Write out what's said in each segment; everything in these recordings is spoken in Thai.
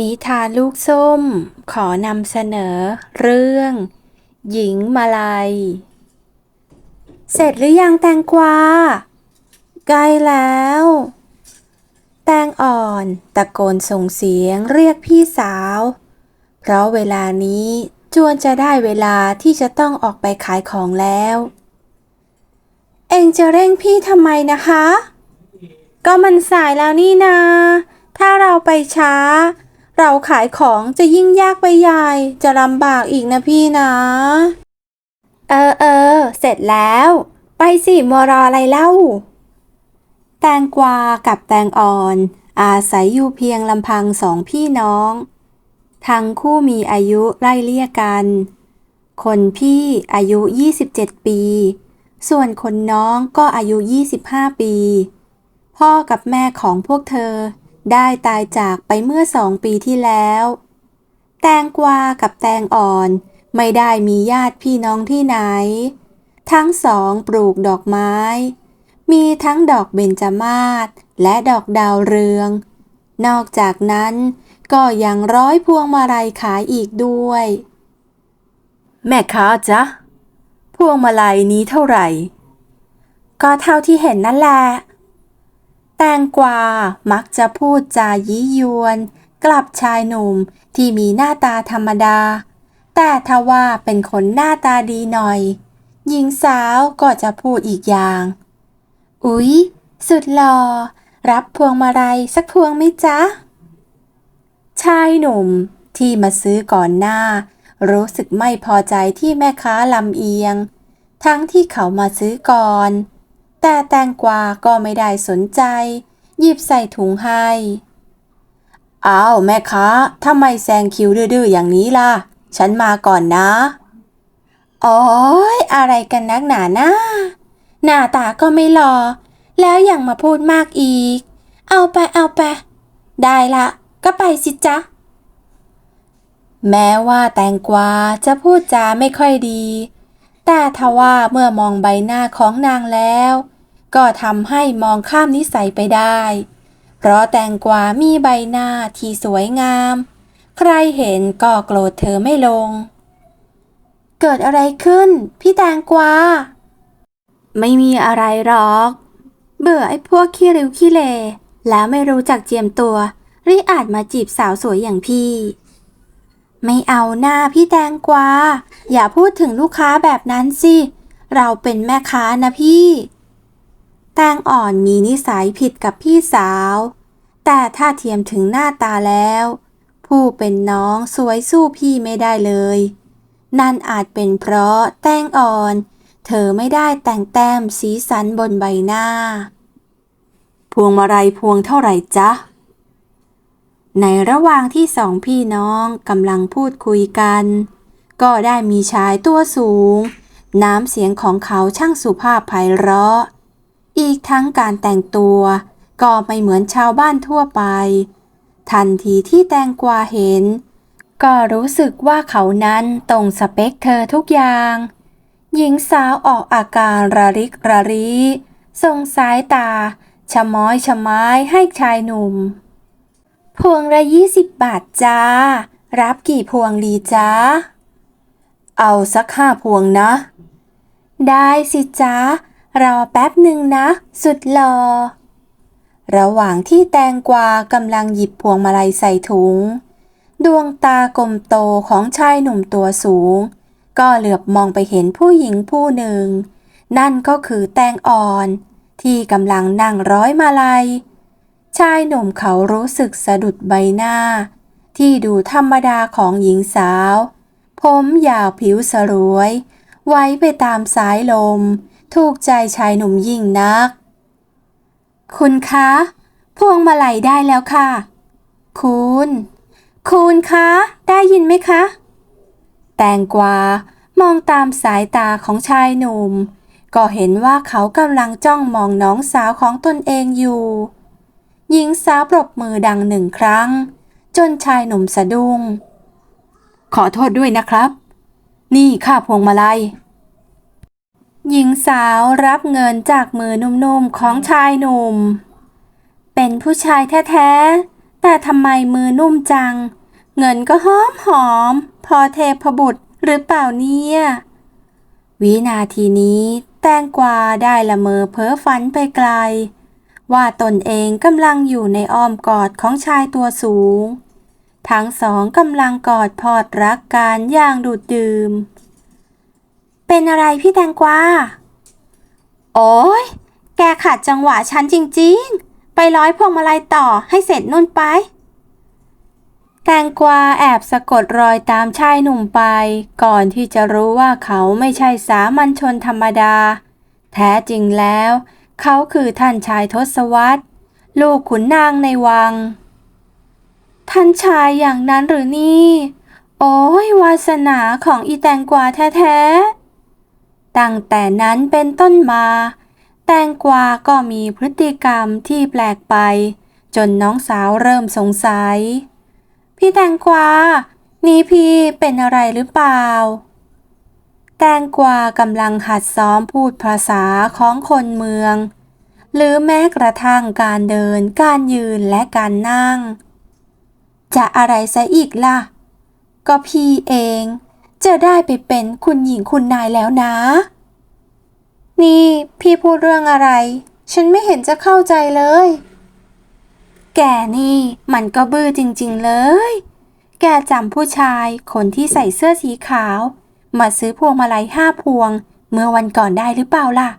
นิทานลูกส้ม ขอนำเสนอ เรื่อง หญิงมาลัย เสร็จหรือยังแตงกวาใกล้แล้ว แตงอ่อนตะโกนส่งเสียงเรียกพี่สาว เพราะเวลานี้จวนจะได้เวลาที่จะต้องออกไปขายของแล้ว เองจะเร่งพี่ทำไมนะคะ ก็มันสายแล้วนี่นา ถ้าเราไปช้า เราขายของจะยิ่งยากไปใหญ่จะลำบากอีกนะพี่นะ เออเออเสร็จแล้ว ไปสิมัวรออะไรเล่า แตงกวากับแตงอ่อน อาศัยอยู่เพียงลำพังสองพี่น้อง ทั้งคู่มีอายุไล่เลี่ยกัน คนพี่อายุ 27 ปี ส่วนคนน้องก็อายุ 25 ปี พ่อกับแม่ของพวกเธอ ได้ตายจากไปเมื่อสองปีที่แล้ว แตงกวากับแตงอ่อนไม่ได้มีญาติพี่น้องที่ไหน ทั้งสองปลูกดอกไม้ มีทั้งดอกเบญจมาศและดอกดาวเรือง นอกจากนั้นก็ยังร้อยพวงมาลัยขายอีกด้วย แม่ค้าจ๊ะ พวงมาลัยนี้เท่าไหร่ ก็เท่าที่เห็นนั่นแหละ ตงกวา มักจะพูดจายี่ยวน กลับชายหนุ่มที่มีหน้าตาธรรมดา แต่ถ้าว่าเป็นคนหน้าตาดีหน่อย หญิงสาวก็จะพูดอีกอย่าง อุ๊ย สุดหล่อ รับพวงมาลัยสักพวงไหมจ๊ะ ชายหนุ่มที่มาซื้อก่อนหน้า รู้สึกไม่พอใจที่แม่ค้าลำเอียง ทั้งที่เขามาซื้อก่อน แต่แตงกวาก็ไม่ได้สนใจ หยิบใส่ถุงให้อ้าวแม่ค้าทำไมแซงคิวดื้อๆอย่างนี้ล่ะ ฉันมาก่อนนะโอ้ยอะไรกันนักหนาหน้า หน้าตาก็ไม่หลอแล้วยังมาพูดมากอีก เอาไปเอาไป ได้ละก็ไปสิจ๊ะ แม้ว่าแตงกวาจะพูดจาไม่ค่อยดี แต่ทว่าเมื่อมองใบหน้าของนางแล้ว ก็ทำให้มองข้ามนิสัยไปได้ เพราะแตงกวามีใบหน้าที่สวยงาม ใครเห็นก็โกรธเธอไม่ลง เกิดอะไรขึ้น พี่แตงกวา ไม่มีอะไรหรอก เบื่อไอ้พวกขี้ริ้วขี้เล แล้วไม่รู้จักเจียมตัวรีอาจมาจีบสาวสวยอย่างพี่ ไม่เอาหน้าพี่แตงกวา อย่าพูดถึงลูกค้าแบบนั้นสิ เราเป็นแม่ค้านะพี่ แตงอ่อนมีนิสัยผิดกับพี่สาว แต่ถ้าเทียมถึงหน้าตาแล้ว ผู้เป็นน้องสวยสู้พี่ไม่ได้เลย นั่นอาจเป็นเพราะแตงอ่อน เธอไม่ได้แต่งแต้มสีสันบนใบหน้า พวงมาลัยพวงเท่าไหร่จ๊ะ ในระหว่างที่สองพี่น้องกำลังพูดคุยกัน ก็ได้มีชายตัวสูง น้ำเสียงของเขาช่างสุภาพไพเราะ อีกทั้งการแต่งตัว ก็ไม่เหมือนชาวบ้านทั่วไป ทันทีที่แตงกวาเห็น ก็รู้สึกว่าเขานั้นตรงสเปคเธอทุกอย่าง หญิงสาวออกอาการระริกระรีส่งสายตา ชะม้อยชะไม้ให้ชายหนุ่ม พวงละยี่สิบบาทจ้า รับกี่พวงดีจ้า เอาสักห้าพวงนะ ได้สิจ้า รอแป๊บหนึ่งนะ สุดหลอระหว่างที่แตงกวากำลังหยิบพวงมาลัยใส่ถุง ดวงตากลมโตของชายหนุ่มตัวสูง ก็เหลือบมองไปเห็นผู้หญิงผู้หนึ่ง นั่นก็คือแตงอ่อน ที่กำลังนั่งร้อยมาลัย ชายหนุ่มเขารู้สึกสะดุดใบหน้า ที่ดูธรรมดาของหญิงสาว ผมยาวผิวสรวย ไว้ไปตามสายลม ถูกใจชายหนุ่มยิ่งนัก คุณคะ พวงมาลัยได้แล้วค่ะ คุณ คุณคะ ได้ยินไหมคะ แตงกวามองตามสายตาของชายหนุ่ม ก็เห็นว่าเขากำลังจ้องมองน้องสาวของตนเองอยู่ หญิงสาวปรบมือดังหนึ่งครั้ง จนชายหนุ่มสะดุ้ง ขอโทษด้วยนะครับ นี่ค่าพวงมาลัย หญิงสาวรับเงินจากมือนุ่มๆของชายหนุ่ม เป็นผู้ชายแท้ๆ แต่ทำไมมือนุ่มจัง เงินก็หอมหอม พอเทพบุตรหรือเปล่าเนี่ย วินาทีนี้แตงกวาได้ละเมอเพ้อฝันไปไกล ว่าตนเองกำลังอยู่ในอ้อมกอดของชายตัวสูง ทั้งสองกำลังกอดพอดรักกันอย่างดูดดื่ม เป็นอะไรพี่แตงกวา โอ้ย แกขัดจังหวะฉันจริงๆ ไปร้อยพวงมาลัยต่อให้เสร็จนุ่นไป แตงกวาแอบสะกดรอยตามชายหนุ่มไป ก่อนที่จะรู้ว่าเขาไม่ใช่สามัญชนธรรมดา แท้จริงแล้ว เขาคือท่านชายทศวรรษ ลูกขุนนางในวัง ท่านชายอย่างนั้นหรือนี่ โอ้ยวาสนาของอีแตงกวาแท้ๆ ตั้งแต่นั้นเป็นต้นมา แตงกวาก็มีพฤติกรรมที่แปลกไป จนน้องสาวเริ่มสงสัย พี่แตงกวา นี่พี่เป็นอะไรหรือเปล่า แตงกวากำลังหัดซ้อมพูดภาษาของคนเมือง หรือแม้กระทั่งการเดิน การยืนและการนั่ง จะอะไรซะอีกล่ะ ก็พี่เอง จะได้ไปเป็นคุณหญิงคุณนายแล้วนะ นี่พี่พูดเรื่องอะไร ฉันไม่เห็นจะเข้าใจเลย แกนี่มันก็บื้อจริง ๆ เลย แกจำผู้ชายคนที่ใส่เสื้อสีขาว มาซื้อพวงมาลัยห้าพวง เมื่อวันก่อนได้หรือเปล่าล่ะ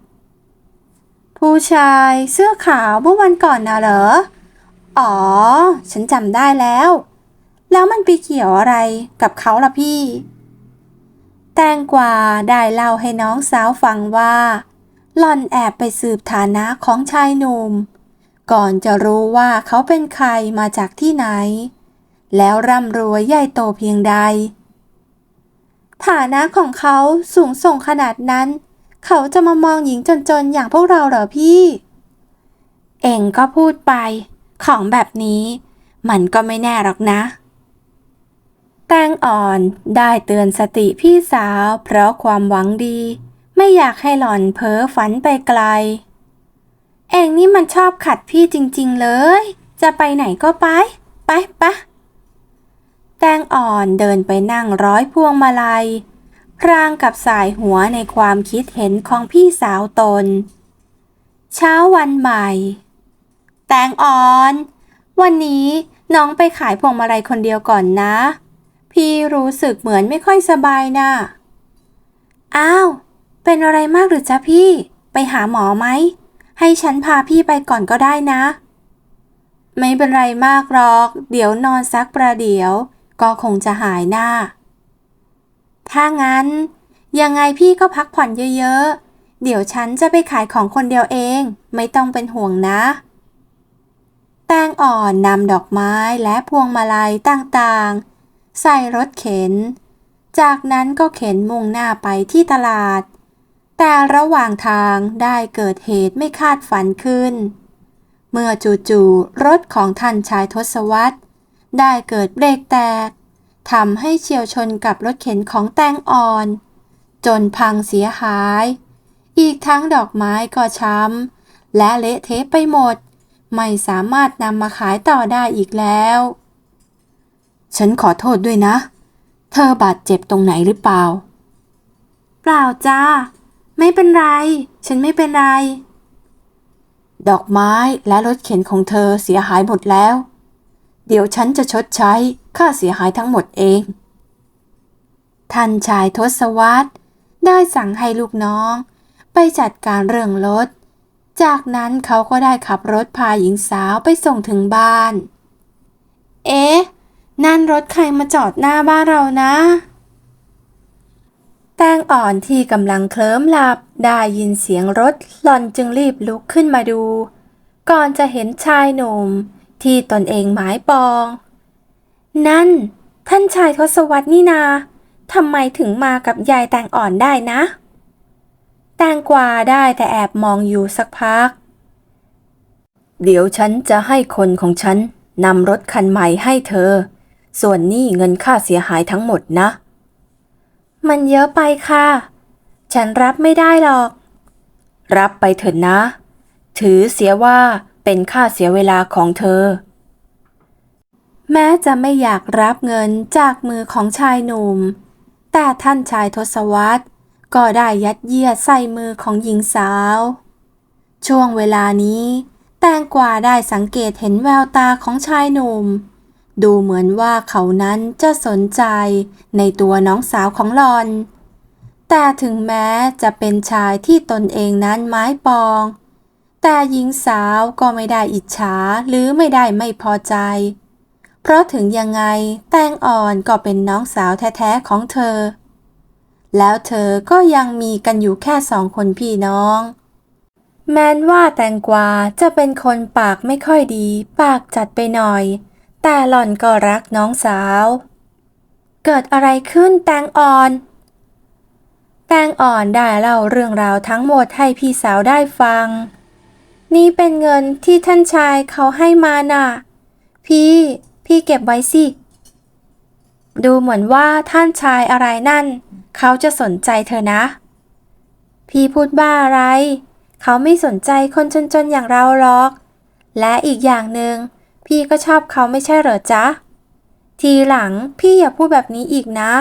ผู้ชายเสื้อขาวเมื่อวันก่อนนะเหรอ อ๋อ ฉันจำได้แล้ว แล้วมันไปเกี่ยวอะไรกับเขาล่ะพี่ แตงกวาได้เล่าให้น้องสาวฟังว่า หล่อนแอบไปสืบฐานะของชายหนุ่ม ก่อนจะรู้ว่าเขาเป็นใครมาจากที่ไหน แล้วร่ำรวยใหญ่โตเพียงใด ฐานะของเขาสูงส่งขนาดนั้น เขาจะมามองหญิงจนๆอย่างพวกเราเหรอพี่ เองก็พูดไป ของแบบนี้ มันก็ไม่แน่หรอกนะ แตงอ่อนได้เตือนสติพี่สาว เพราะความหวังดี ไม่อยากให้หล่อนเพ้อฝันไปไกล เองนี่มันชอบขัดพี่จริง ๆ เลย จะไปไหนก็ไป ไปปะแตงอ่อนเดินไปนั่งร้อยพวงมาลัยพรางกับสายหัวในความคิดเห็นของพี่สาวตน เช้าวันใหม่ แตงอ่อน วันนี้น้องไปขายพวงมาลัยคนเดียวก่อนนะ พี่รู้สึกเหมือนไม่ค่อยสบายนะ่ะ อ้าว เป็นอะไรมากหรือจ๊ะพี่ ไปหาหมอไหม ให้ฉันพาพี่ไปก่อนก็ได้นะ ไม่เป็นไรมากหรอก เดี๋ยวนอนสักประเดี๋ยว ก็คงจะหายหน้า ถ้างั้น ยังไงพี่ก็พักผ่อนเยอะๆ เดี๋ยวฉันจะไปขายของคนเดียวเอง ไม่ต้องเป็นห่วงนะแตงอ่อนนำดอกไม้และพวงมาลัยต่างๆ ใส่รถเข็น จากนั้นก็เข็นมุ่งหน้าไปที่ตลาด แต่ระหว่างทางได้เกิดเหตุไม่คาดฝันขึ้น เมื่อจู่ๆรถของท่านชายทศวรรษได้เกิดเบรกแตกทำให้เฉียวชนกับรถเข็นของแตงอ่อน จนพังเสียหาย อีกทั้งดอกไม้ก็ช้ำและเละเทะไปหมด ไม่สามารถนำมาขายต่อได้อีกแล้ว ฉันขอโทษด้วยนะ เธอบาดเจ็บตรงไหนหรือเปล่า เปล่าจ้า ไม่เป็นไร ฉันไม่เป็นไร ดอกไม้และรถเข็นของเธอเสียหายหมดแล้ว เดี๋ยวฉันจะชดใช้ค่าเสียหายทั้งหมดเอง ท่านชายทศวรรษได้สั่งให้ลูกน้อง ไปจัดการเรื่องรถ จากนั้นเขาก็ได้ขับรถพาหญิงสาวไปส่งถึงบ้าน เอ๊ะ นั่นรถใครมาจอดหน้าบ้านเรานะ แตงอ่อนที่กำลังเคลิ้มหลับได้ยินเสียงรถหล่อนจึงรีบลุกขึ้นมาดู ก่อนจะเห็นชายหนุ่มที่ตนเองหมายปอง นั่น ท่านชายทศวรรษนี่นาทำไมถึงมากับยายแตงอ่อนได้นะ แตงกวาได้แต่แอบมองอยู่สักพัก เดี๋ยวฉันจะให้คนของฉันนำรถคันใหม่ให้เธอ ส่วนนี่เงินค่าเสียหายทั้งหมดนะ มันเยอะไปค่ะ ฉันรับไม่ได้หรอก รับไปเถอะนะ ถือเสียว่าเป็นค่าเสียเวลาของเธอ แม้จะไม่อยากรับเงินจากมือของชายหนุ่ม แต่ท่านชายทศวรรษก็ได้ยัดเยียดใส่มือของหญิงสาว ช่วงเวลานี้ แตงกวาได้สังเกตเห็นแววตาของชายหนุ่ม ดูเหมือนว่าเขานั้นจะสนใจในตัวน้องสาวของหลอน แต่ถึงแม้จะเป็นชายที่ตนเองนั้นไม้ปอง แต่หญิงสาวก็ไม่ได้อิจฉาหรือไม่ได้ไม่พอใจ เพราะถึงยังไงแตงอ่อนก็เป็นน้องสาวแท้ๆของเธอ แล้วเธอก็ยังมีกันอยู่แค่สองคนพี่น้องแม้นว่าแตงกวาจะเป็นคนปากไม่ค่อยดี ปากจัดไปหน่อย แต่หล่อนก็รักน้องสาว เกิดอะไรขึ้นแตงอ่อน แตงอ่อนได้เล่าเรื่องราวทั้งหมดให้พี่สาวได้ฟัง นี่เป็นเงินที่ท่านชายเขาให้มาน่ะ พี่ พี่เก็บไว้สิ ดูเหมือนว่าท่านชายอะไรนั่น เขาจะสนใจเธอนะ พี่พูดบ้าอะไร เขาไม่สนใจคนจนๆอย่างเราหรอก และอีกอย่างหนึง่ง พี่ก็ชอบเขาไม่ใช่เหรอจ๊ะ ทีหลังพี่อย่าพูดแบบนี้อีกนะ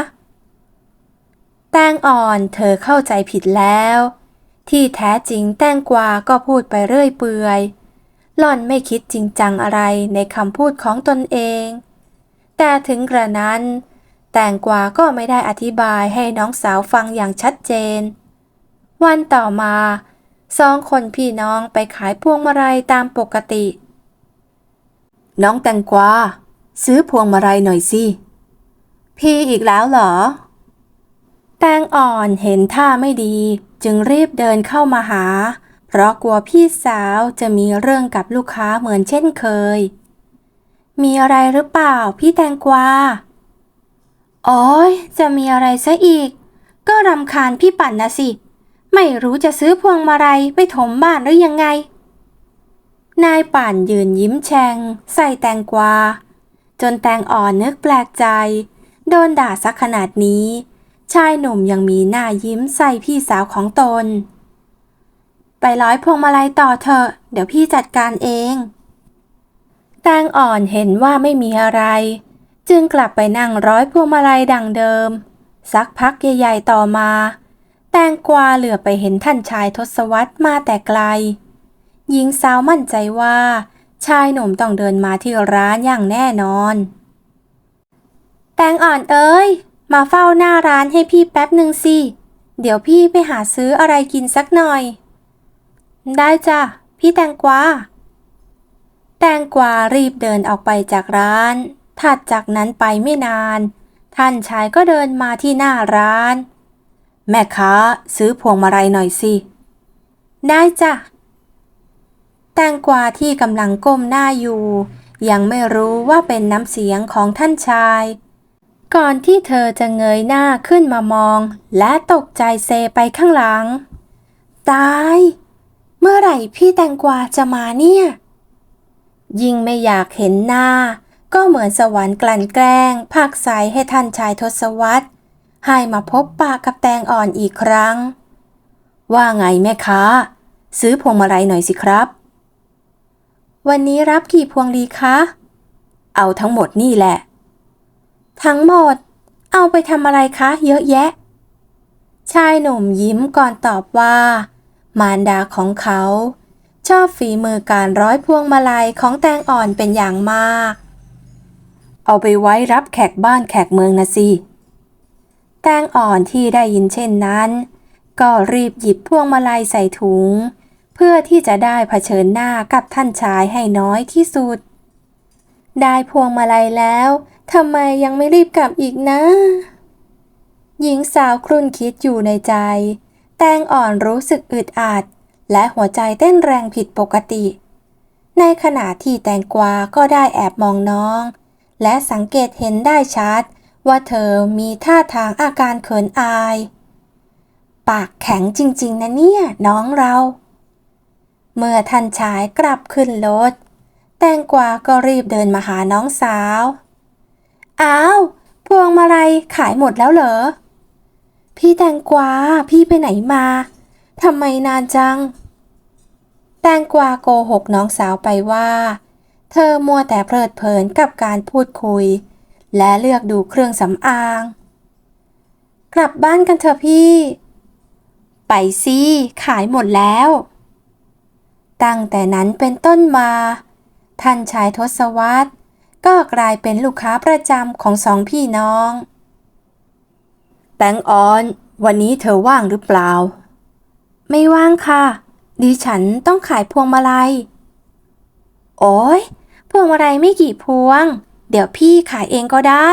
แตงอ่อนเธอเข้าใจผิดแล้ว ที่แท้จริงแตงกวาก็พูดไปเรื่อยเปื่อย หล่อนไม่คิดจริงจังอะไรในคำพูดของตนเอง แต่ถึงกระนั้น แตงกวาก็ไม่ได้อธิบายให้น้องสาวฟังอย่างชัดเจน วันต่อมาสองคนพี่น้องไปขายพวงมาลัยตามปกติ น้องแตงกวาซื้อพวงมาลัยหน่อยสิ พี่อีกแล้วเหรอ แตงอ่อนเห็นท่าไม่ดี จึงรีบเดินเข้ามาหา เพราะกลัวพี่สาวจะมีเรื่องกับลูกค้าเหมือนเช่นเคย มีอะไรหรือเปล่าพี่แตงกวาโอ้ยจะมีอะไรซะอีก ก็รำคาญพี่ปั่นนะสิ ไม่รู้จะซื้อพวงมาลัยไปถมบ้านหรือยังไง นายป่านยืนยิ้มแฉ่งใส่แตงกวา จนแตงอ่อนนึกแปลกใจ โดนด่าสักขนาดนี้ ชายหนุ่มยังมีหน้ายิ้มใส่พี่สาวของตน ไปร้อยพวงมาลัยต่อเถอะ เดี๋ยวพี่จัดการเอง แตงอ่อนเห็นว่าไม่มีอะไร จึงกลับไปนั่งร้อยพวงมาลัยดังเดิม สักพักใหญ่ๆต่อมา แตงกวาเหลือไปเห็นท่านชายทศวรรษมาแต่ไกล หญิงสาวมั่นใจว่า ชายหนุ่มต้องเดินมาที่ร้านอย่างแน่นอน แตงอ่อนเอ้ย มาเฝ้าหน้าร้านให้พี่แป๊บหนึ่งสิ เดี๋ยวพี่ไปหาซื้ออะไรกินสักหน่อย ได้จ้ะ พี่แตงกวา แตงกวารีบเดินออกไปจากร้าน ถัดจากนั้นไปไม่นาน ท่านชายก็เดินมาที่หน้าร้าน แม่ค้าซื้อพวงมาลัยหน่อยสิ ได้จ้ะ แตงกวาที่กำลังก้มหน้าอยู่ ยังไม่รู้ว่าเป็นน้ำเสียงของท่านชาย ก่อนที่เธอจะเงยหน้าขึ้นมามอง และตกใจเซไปข้างหลัง ตาย เมื่อไหร่พี่แตงกวาจะมาเนี่ย ยิ่งไม่อยากเห็นหน้า ก็เหมือนสวรรค์กลั่นแกล้งผลักใสให้ท่านชายทศวรรษให้มาพบปากกับแตงอ่อนอีกครั้ง ว่าไงแม่ค้า ซื้อพวงมาลัยหน่อยสิครับ วันนี้รับกี่พวงดีคะ เอาทั้งหมดนี่แหละ ทั้งหมด เอาไปทำอะไรคะ เยอะแยะ ชายหนุ่มยิ้มก่อนตอบว่า มารดาของเขา ชอบฝีมือการร้อยพวงมาลัยของแตงอ่อนเป็นอย่างมาก เอาไปไว้รับแขกบ้านแขกเมืองนะสิ แตงอ่อนที่ได้ยินเช่นนั้น ก็รีบหยิบพวงมาลัยใส่ถุง พื่อที่จะได้เผชิญหน้ากับท่านชายให้น้อยที่สุด ได้พวงมาลัยแล้วทำไมยังไม่รีบกลับอีกนะ หญิงสาวครุ่นคิดอยู่ในใจ แตงอ่อนรู้สึกอึดอัด และหัวใจเต้นแรงผิดปกติ ในขณะที่แตงกวาก็ได้แอบมองน้อง และสังเกตเห็นได้ชัด ว่าเธอมีท่าทางอาการเขินอาย ปากแข็งจริง ๆ นะเนี่ยน้องเรา เมื่อท่านชายกลับขึ้นรถ แตงกวาก็รีบเดินมาหาน้องสาว อ้าวพวงมาลัยขายหมดแล้วเหรอ พี่แตงกวาพี่ไปไหนมาทำไมนานจัง แตงกวาโกหกน้องสาวไปว่า เธอมัวแต่เพลิดเพลินกับการพูดคุย และเลือกดูเครื่องสำอาง กลับบ้านกันเถอะพี่ ไปสิขายหมดแล้ว ตั้งแต่นั้นเป็นต้นมา ท่านชายทศวรรษก็กลายเป็นลูกค้าประจำของสองพี่น้อง แตงออน วันนี้เธอว่างหรือเปล่า ไม่ว่างค่ะ ดิฉันต้องขายพวงมาลัย โอ้ยพวงมาลัยไม่กี่พวง เดี๋ยวพี่ขายเองก็ได้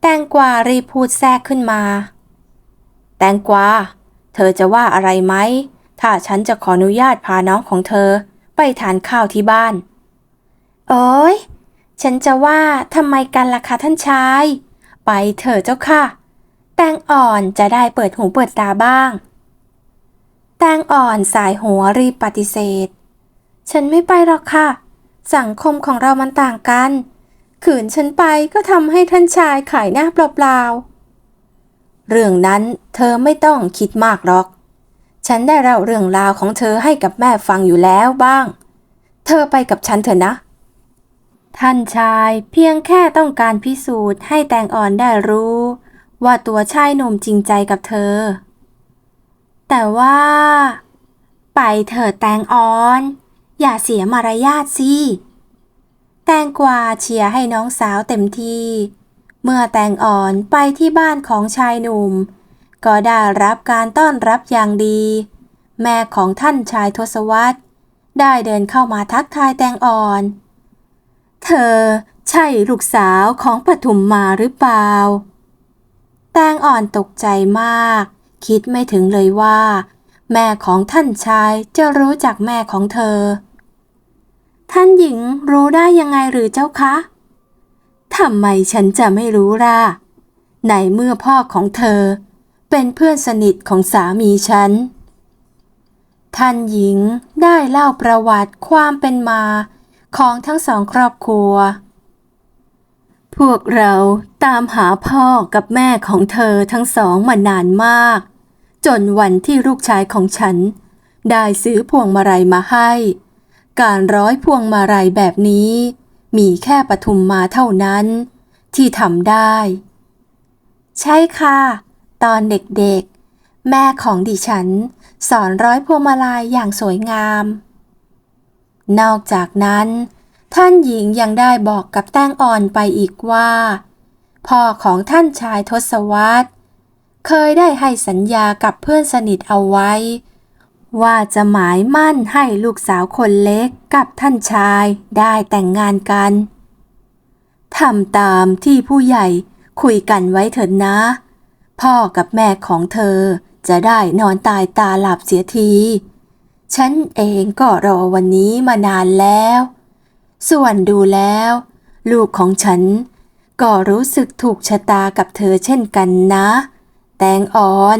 แตงกวารีบพูดแทรกขึ้นมา แตงกวา เธอจะว่าอะไรไหม ถ้าฉันจะขออนุญาตพาน้องของเธอไปทานข้าวที่บ้าน โอ้ยฉันจะว่าทำไมกันล่ะคะท่านชาย ไปเถอะเจ้าค่ะ แตงอ่อนจะได้เปิดหูเปิดตาบ้าง แตงอ่อนสายหัวรีบปฏิเสธ ฉันไม่ไปหรอกค่ะ สังคมของเรามันต่างกัน ขืนฉันไปก็ทำให้ท่านชายขายหน้าเปล่าๆเรื่องนั้นเธอไม่ต้องคิดมากหรอก ฉันได้เล่าเรื่องราวของเธอให้กับแม่ฟังอยู่แล้วบ้าง เธอไปกับฉันเถอะนะ ท่านชายเพียงแค่ต้องการพิสูจน์ให้แตงอ่อนได้รู้ ว่าตัวชายหนุ่มจริงใจกับเธอ แต่ว่า ไปเถิดแตงอ่อน อย่าเสียมารยาทสิแตงกวาเชียร์ให้น้องสาวเต็มที่ เมื่อแตงอ่อนไปที่บ้านของชายหนุ่ม ก็ได้รับการต้อนรับอย่างดี แม่ของท่านชายทศวรรษ ได้เดินเข้ามาทักทายแตงอ่อน เธอใช่ลูกสาวของปฐุมมาหรือเปล่า แตงอ่อนตกใจมาก คิดไม่ถึงเลยว่า แม่ของท่านชายจะรู้จักแม่ของเธอ ท่านหญิงรู้ได้ยังไงหรือเจ้าคะทำไมฉันจะไม่รู้ล่ะในเมื่อพ่อของเธอ เป็นเพื่อนสนิทของสามีฉัน ท่านหญิงได้เล่าประวัติความเป็นมาของทั้งสองครอบครัว พวกเราตามหาพ่อกับแม่ของเธอทั้งสองมานานมาก จนวันที่ลูกชายของฉัน ได้ซื้อพวงมาลัยมาให้ การร้อยพวงมาลัยแบบนี้ มีแค่ปทุมมาเท่านั้น ที่ทำได้ ใช่ค่ะ ตอนเด็กๆ แม่ของดิฉัน สอนร้อยพวงมาลัยอย่างสวยงาม นอกจากนั้น ท่านหญิงยังได้บอกกับแต้งอ่อนไปอีกว่า พ่อของท่านชายทศวรรษ เคยได้ให้สัญญากับเพื่อนสนิทเอาไว้ ว่าจะหมายมั่นให้ลูกสาวคนเล็กกับท่านชายได้แต่งงานกันทำตามที่ผู้ใหญ่คุยกันไว้เถิดนะ พ่อกับแม่ของเธอจะได้นอนตายตาหลับเสียที ฉันเองก็รอวันนี้มานานแล้ว ส่วนดูแล้ว ลูกของฉัน ก็รู้สึกถูกชะตากับเธอเช่นกันนะ แตงอ่อน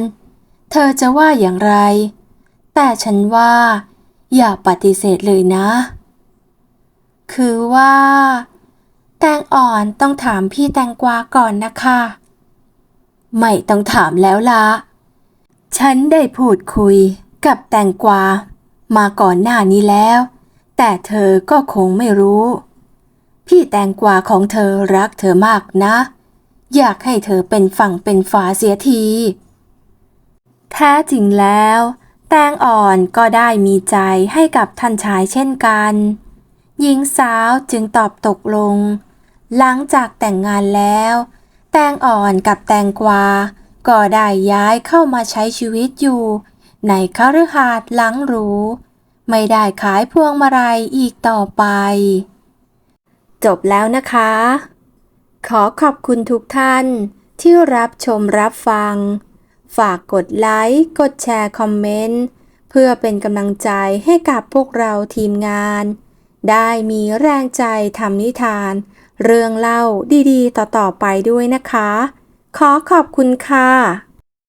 เธอจะว่าอย่างไร แต่ฉันว่า อย่าปฏิเสธเลยนะ คือว่า แตงอ่อนต้องถามพี่แตงกวาก่อนนะคะ ไม่ต้องถามแล้วละฉันได้พูดคุยกับแตงกวา มาก่อนหน้านี้แล้ว แต่เธอก็คงไม่รู้ พี่แตงกวาของเธอรักเธอมากนะ อยากให้เธอเป็นฝั่งเป็นฝาเสียทีแท้จริงแล้ว แตงอ่อนก็ได้มีใจให้กับท่านชายเช่นกัน หญิงสาวจึงตอบตกลง หลังจากแต่งงานแล้ว แตงอ่อนกับแตงกวา ก็ได้ย้ายเข้ามาใช้ชีวิตอยู่ ในคฤหาสน์หลังหรู ไม่ได้ขายพวงมาลัยอีกต่อไป จบแล้วนะคะ ขอขอบคุณทุกท่านที่รับชมรับฟัง ฝากกดไลค์ กดแชร์คอมเมนต์เพื่อเป็นกำลังใจให้กับพวกเราทีมงาน ได้มีแรงใจทำนิทาน เรื่องเล่าดีๆ ต่อๆไปด้วยนะคะ ขอขอบคุณค่ะ